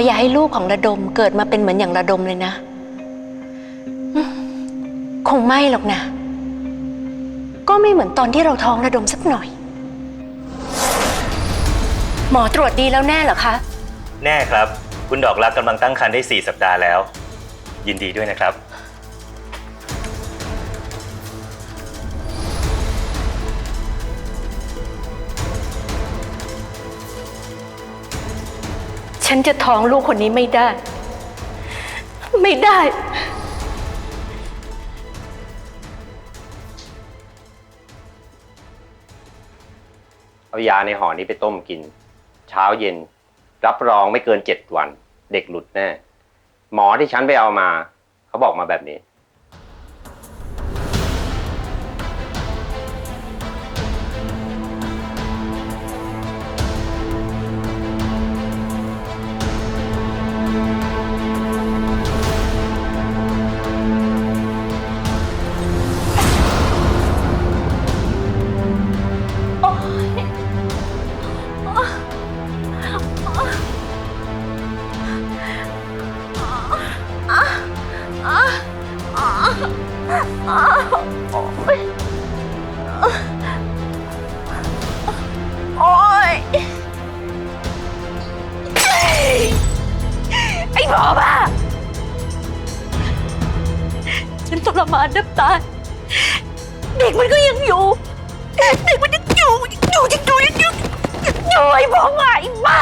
ขออย่าให้ลูกของระดมเกิดมาเป็นเหมือนอย่างระดมเลยนะ คงไม่หรอกนะ ก็ไม่เหมือนตอนที่เราท้องระดมสักหน่อย หมอตรวจดีแล้วแน่เหรอคะ แน่ครับ คุณดอกรักกำลังตั้งครรภ์ได้ 4 สัปดาห์แล้ว ยินดีด้วยนะครับ ฉันจะท้องลูกคนนี้ไม่ได้ ไม่ได้ เอายาในห่อนี้ไปต้มกิน เช้าเย็น รับรองไม่เกินเจ็ดวัน เด็กหลุดแน่ หมอที่ฉันไปเอามา เขาบอกมาแบบนี้ มานแทบตายเด็กมันก็ยังอยู่ เด็กมันยังอยู่ยังอยู่ยังอยู่ยังอยู่ยังอยู่ไอ้หมอบ้าไอ้บ้า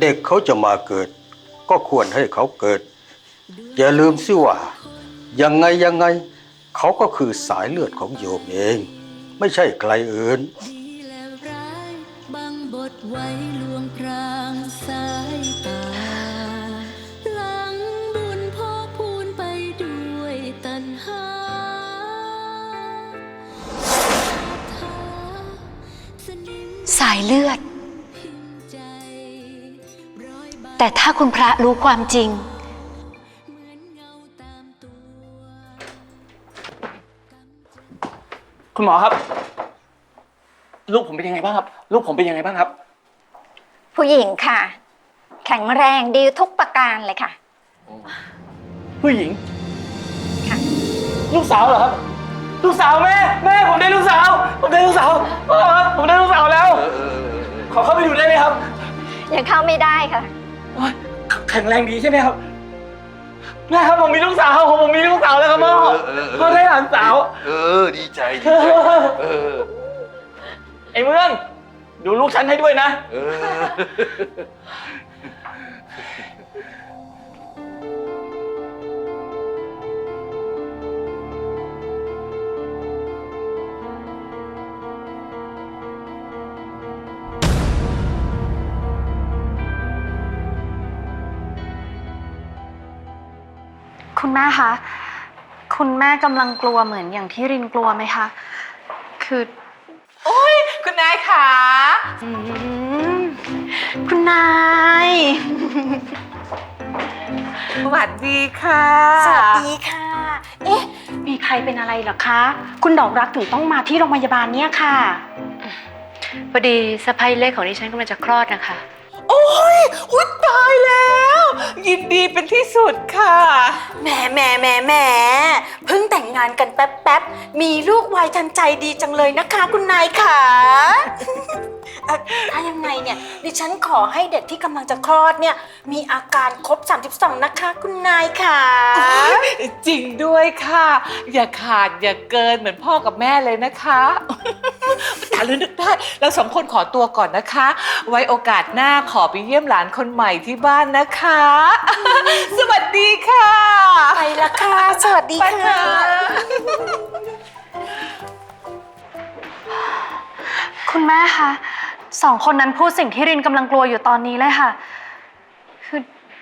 เด็กเขาจะมาเกิด ก็ควรให้เขาเกิด อย่าลืมสิว่า ยังไงยังไง เขาก็คือสายเลือดของโยมเอง ไม่ใช่ใครอื่นไว้ลวงพรางสายตา หลังบุญพอพูนไปด้วยตัณหาสายเลือด แต่ถ้าคุณพระรู้ความจริงเหมือนเงาตามตัวคุณหมอครับ ลูกผมเป็นยังไงบ้างครับ ลูกผมเป็นยังไงบ้างครับ ผู้หญิงค่ะ แข็งแรงดีทุกประการเลยค่ะ ผู้หญิง ค่ะ ลูกสาวเหรอครับ ลูกสาวแม่ แม่ผมได้ลูกสาว ผมได้ลูกสาวพ่อครับผมได้ลูกสาวแล้ว ขอเข้าไปดูได้ไหมครับ ยังเข้าไม่ได้ค่ะ โอ๊ยแข็งแรงดีใช่ไหมครับแม่ครับผมมีลูกสาวผมผมมีลูกสาวแล้วครับพ่อพ่อได้หลานสาว เออ ดีใจดีใจเออ ไอ้เมือง ดูลูกฉันให้ด้วยนะ เออ คุณแม่คะ คุณแม่กำลังกลัวเหมือนอย่างที่รินกลัวไหมคะ คือคุณนายขาอืมคุณนาย สวัสดีค่ะสวัสดีค่ะ เอ๊ะ มีใครเป็นอะไรเหรอคะ คุณดอกรักถึงต้องมาที่โรงพยาบาลเนี่ยค่ะ พอดีสะพ้ยเล็กของดิฉันกำลังจะคลอดนะคะ โอ้ยอุ๊ยตายแล้วยิน ดีเป็นที่สุดค่ะ แหมแหมแหมแหมเพิ่งแต่งงานานกันแป๊บๆ มีลูกวัยทันใจดีจังเลยนะคะคุณนายค่ะเอ่อถ้ายังไงเนี่ย ดิฉันขอให้เด็กที่กำลังจะคลอดเนี่ย มีอาการครบ 32 นะคะ คุณนายค่ะ จริงด้วยค่ะ อย่าขาดอย่าเกินเหมือนพ่อกับแม่เลยนะคะตาลืนึกได้เราสองคนขอตัวก่อนนะคะ ไว้โอกาสหน้าขอไปเยี่ยมหลานคนใหม่ที่บ้านนะคะสวัสดีค่ะ ไปละค่ะ สวัสดีไปค่ะ คุณแม่คะสองคนนั้นพูดสิ่งที่รินกำลังกลัวอยู่ตอนนี้เลยค่ะ คือ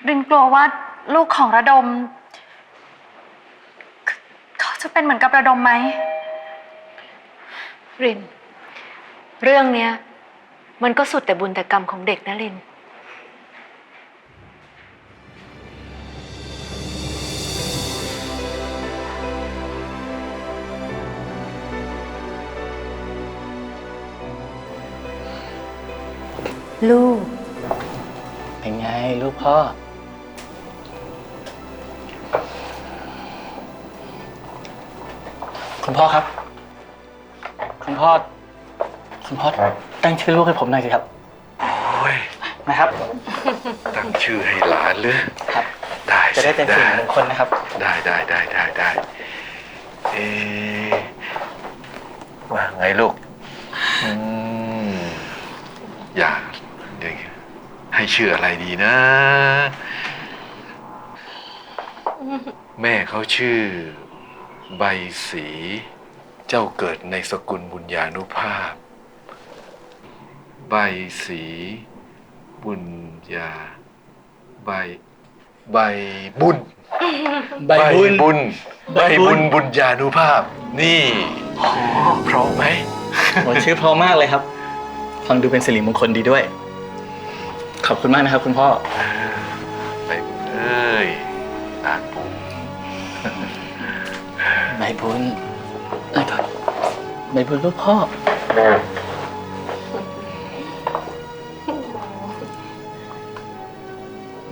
รินกลัวว่าลูกของระดมคือเขาจะเป็นเหมือนกับระดมไหม ริน เรื่องเนี้ย มันก็สุดแต่บุญแต่กรรมของเด็กนะริน ลูก เป็นไงลูกพ่อ คุณพ่อครับ คุณพ่อ คุณพ่อตั้งชื่อลูกให้ผมหน่อยสิครับ โอ้ย นะครับ ตั้งชื่อให้หลานเลยครับ ได้จะได้เป็นสิ่งมงคลนะครับ ได้ได้ได้ได้ได้เอ๊ะว่าไงลูก อืม อยากเดี๋ยว ให้ชื่ออะไรดีนะ แม่เขาชื่อ ใบสี เจ้าเกิดในสกุลบุญญานุภาพ ใบสี บุญญา ใบ ใบบุญ ใบบุญ บุญ ใบใบบุบุญญบุญญานุภาพ นี่เพราะไหมโหชื่อเพราะมากเลยครับ ฟังดูเป็นสิริมงคลดีด้วย ขอบคุณมากนะครับ คุณพ่อใบบุญเอ้ยหลานปู่ใบบุญเอ้ยโทษใบบุญลูกพ่อ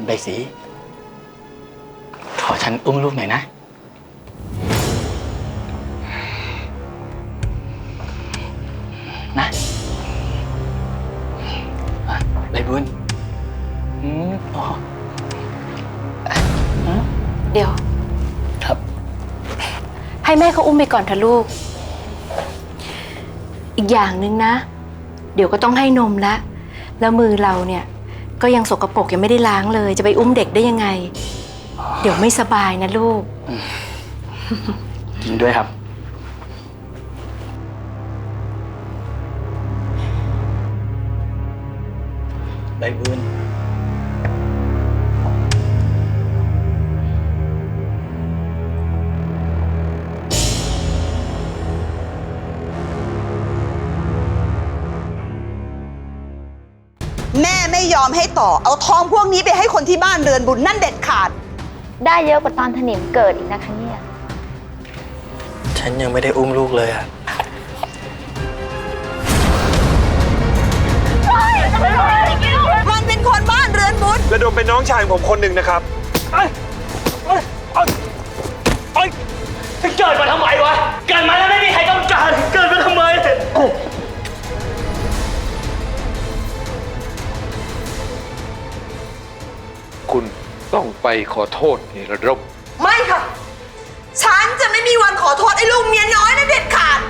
ใบสี ขอฉันอุ้มลูกหน่อยนะนะ เดี๋ยว ครับ ให้แม่เขาอุ้มไปก่อนเถอะลูก อีกอย่างหนึ่งนะ เดี๋ยวก็ต้องให้นมละ แล้วมือเราเนี่ย ก็ยังสกปรกยังไม่ได้ล้างเลย จะไปอุ้มเด็กได้ยังไง เดี๋ยวไม่สบายนะลูก จริงด้วยครับ ใบบุญ ยอมให้ต่อ เอาทองพวกนี้ไปให้คนที่บ้านเรือนบุญนั่นเด็ดขาด ได้เยอะกว่าตอนถนิมเกิดอีกนะคะเนี่ยฉันยังไม่ได้อุ้มลูกเลยอะมันเป็นคนบ้านเรือนบุญระดมเป็นน้องชายผมคนหนึ่งนะครับเกิดมาทำไมวะ ต้องไปขอโทษในระดมไม่ค่ะ ฉันจะไม่มีวันขอโทษไอ้ลูกเมียน้อยนั่เด็ดขาด